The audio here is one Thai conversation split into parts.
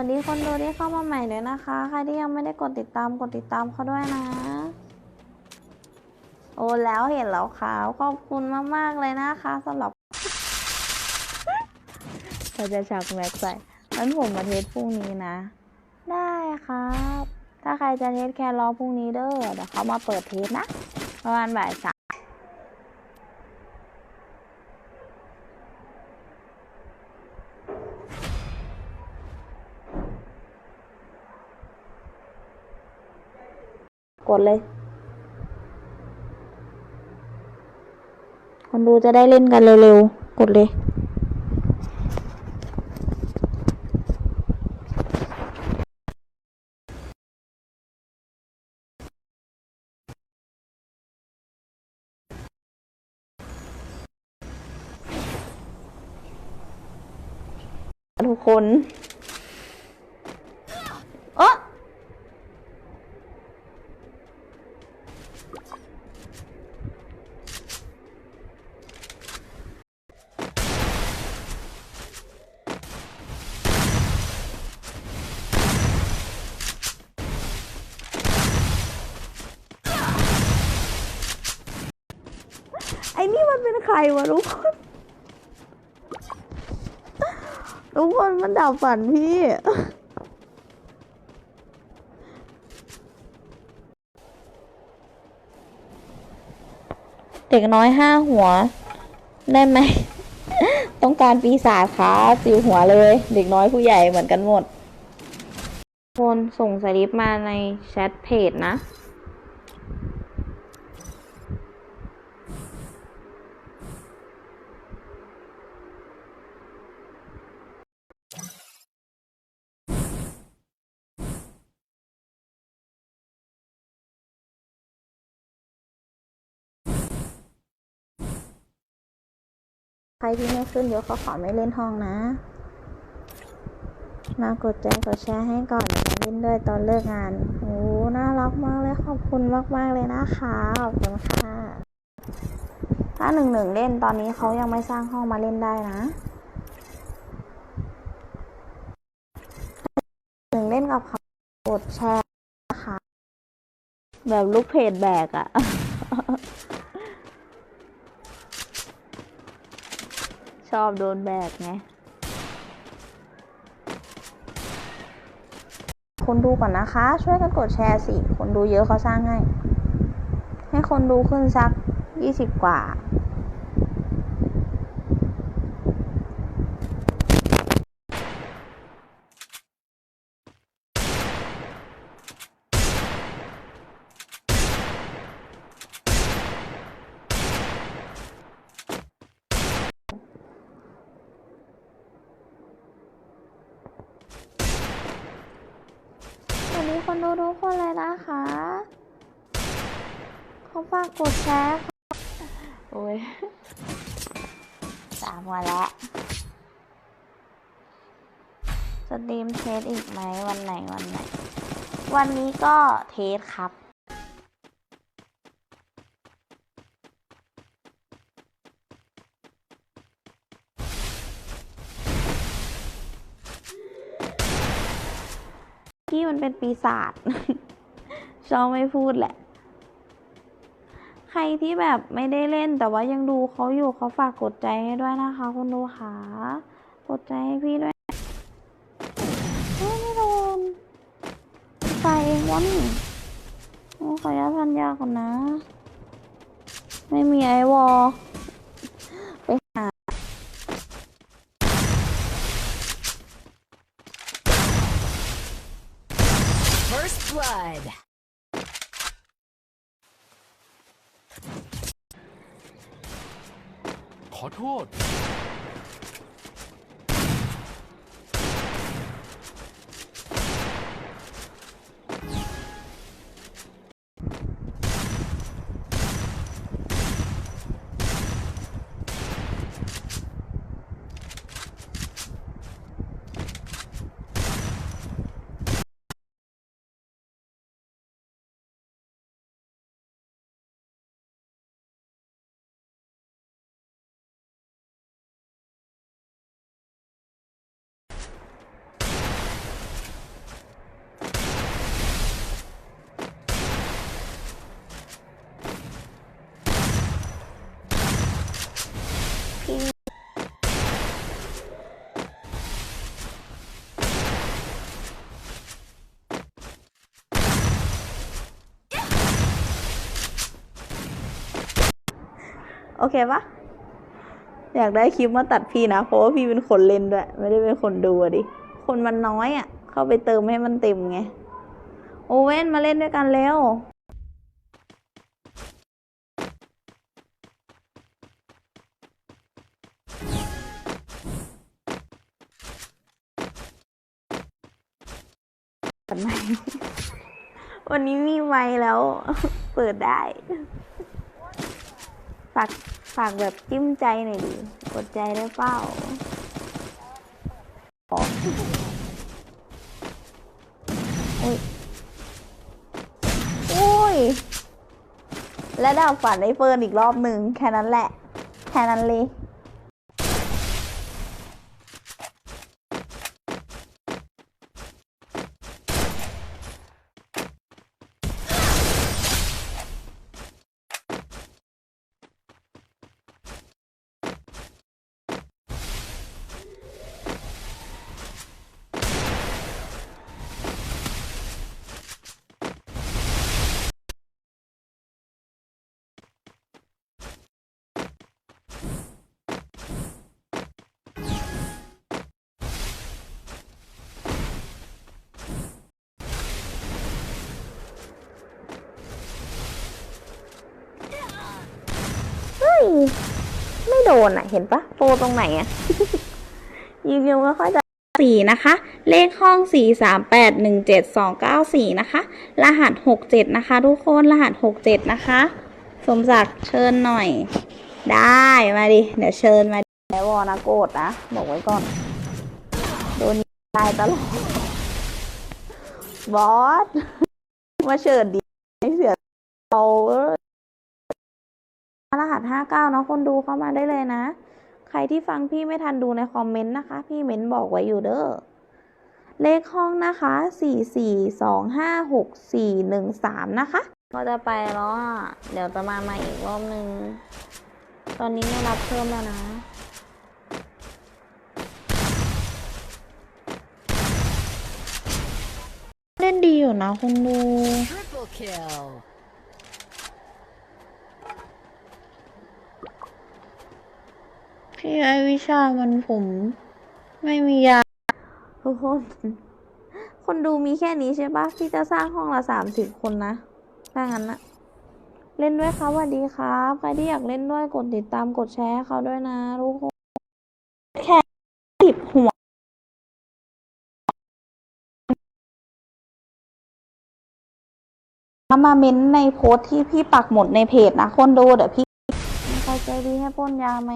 วัสดีคนดูที่เข้ามาใหม่ด้วยนะคะ ใครที่ยังไม่ได้กดติดตามกดติดตามเขาด้วยนะ โอ้แล้วเห็นแล้วค่ะขอบคุณมากๆเลยนะคะสำหรับเราจะชักแม็กใส่งั้นผมมาเทสพรุ่งนี้นะ ได้ครับ ถ้าใครจะเทสแค่รอพรุ่งนี้เด้อเดี๋ยวเขามาเปิดเทสนะ ประมาณบ่ายสาม กดเลย คนดูจะได้เล่นกันเร็วๆ กดเลยทุกคนเออ ไอ้นี่มันเป็น ใครวะทุกคนทุกคนมันดับฝันพี่ เด็กน้อยห้าหัว ได้ไหม ต้องการปีศาจขาสิวหัวเลย เด็กน้อยผู้ใหญ่เหมือนกันหมด คนส่งสลิปมาในแชทเพจนะ ใครที่ไม่ขึ้นยกก็ขอไม่เล่นห้องนะ มากดใจกดแชร์ให้ก่อนเล่นด้วยตอนเลิกงาน โอ้น่ารักมากเลยขอบคุณมากๆเลยนะคะขอบคุณค่ะ ถ้าหนึ่งหนึ่งเล่นตอนนี้เขายังไม่สร้างห้องมาเล่นได้นะหนึ่งเล่นกับเขากดแชร์นะคะ แบบลูกเพจแบกอะ ชอบโดนแบกไงคนดูก่อนนะคะ ช่วยกันกดแชร์สิ คนดูเยอะเขาสร้างให้ ให้คนดูขึ้นสักยี่สิบกว่า ดีคนดูทุกคนเลยนะคะเขาฝากกดแชร์โอ้ยสามวันแล้วสตรีมเทสอีกไหมวันไหนวันไหน วันนี้ก็เทสครับ ที่มันเป็นปีศาจชอบไม่พูดแหละ ใครที่แบบไม่ได้เล่นแต่ว่ายังดูเขาอยู่เขาฝากกดใจให้ด้วยนะคะ คุณดูค่ะกดใจให้พี่ด้วยไม่โดนใส่เองวะนี่โอ้ขออนุญาตพันยาก่อนนะ ไม่มีไอวอลไปหา First blood. ขอโทษ โอเคปะอยากได้คลิปมาตัดพี่นะ เพราะว่าพี่เป็นคนเล่นด้วย ไม่ได้เป็นคนดูอะดิ คนมันน้อยอะ่ะ เข้าไปเติมให้มันเต็มไง โอเว่นมาเล่นด้วยกันเร็ววันนี้มีไม้แล้ว เปิดได้ากฝากแบบจิ้มใจหน่อยดิกดใจได้เปล่าโออุ้ยอุ้ย และดาวฝันไอ้เฟิร์นอีกรอบหนึ่งแค่นั้นแหละ แค่นั้นเลย ยไม่โดนอะเห็นปะโปรตรงไหนอะยิงยังไม่ค่อยจะสี่นะคะ เลขห้องสี่สามแปดหนึ่งเจ็ดสองเก้าสี่นะคะ รหัสหกเจ็ดนะคะ ทุกคนรหัสหกเจ็ดนะคะ สมศักดิ์เชิญหน่อย ได้มาดิ เดี๋ยวเชิญมาดิแล้ววอนะโกรธนะบอกไว้ก่อน โดนตายตลอดบอสมาเชิญดิให้เสียเอาเว้ย รหัสห้าเก้าเนาะคนดูเข้ามาได้เลยนะ ใครที่ฟังพี่ไม่ทันดูในคอมเมนต์นะคะ พี่เม้นบอกไว้อยู่เด้อเลขห้องนะคะสี่สี่สองห้าหกสี่หนึ่งสามนะคะ ก็จะไปแล้วอะเดี๋ยวจะมาใหม่อีกรอบนึง ตอนนี้ไม่รับเพิ่มแล้วนะเล่นดีอยู่นะคุณดู พี่ไอวิชามันผม ไม่มียาทุกคน คนดูมีแค่นี้ใช่ปะพี่จะสร้างห้องละสามสิบคนนะถ้างั้นนะเล่นด้วยครับสวัสดีครับ ใครที่อยากเล่นด้วยกดติดตามกดแชร์เขาด้วยนะทุกคนแค่สิบหัวมาเม้นในโพสต์ที่พี่ปักหมดในเพจนะคนดูเดี๋ยวพี่มีใครใจดีให้ป้นยาไหม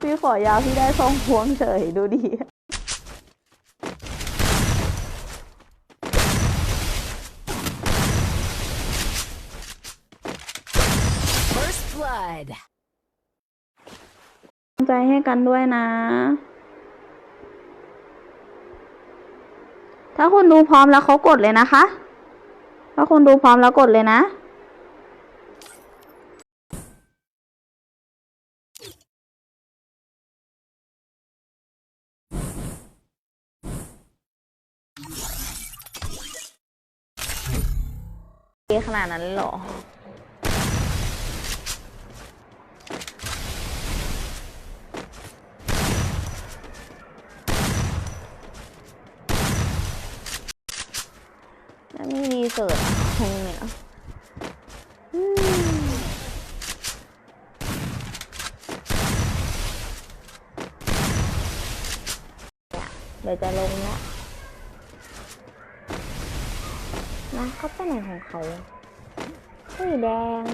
พี่ขอยาพี่ได้ทองพวงเฉยดูดี First blood. ใจให้กันด้วยนะ ถ้าคุณดูพร้อมแล้วเขากดเลยนะคะ ถ้าคุณดูพร้อมแล้วกดเลยนะ เขนาดนั้นเลยหรอ แล้วมีรีเสิร์ชตรงเนี่ยอืมเนี่ยเดี๋ยวจะลงแล้วนะเขาไปไหนของเขาเฮ้ยแดง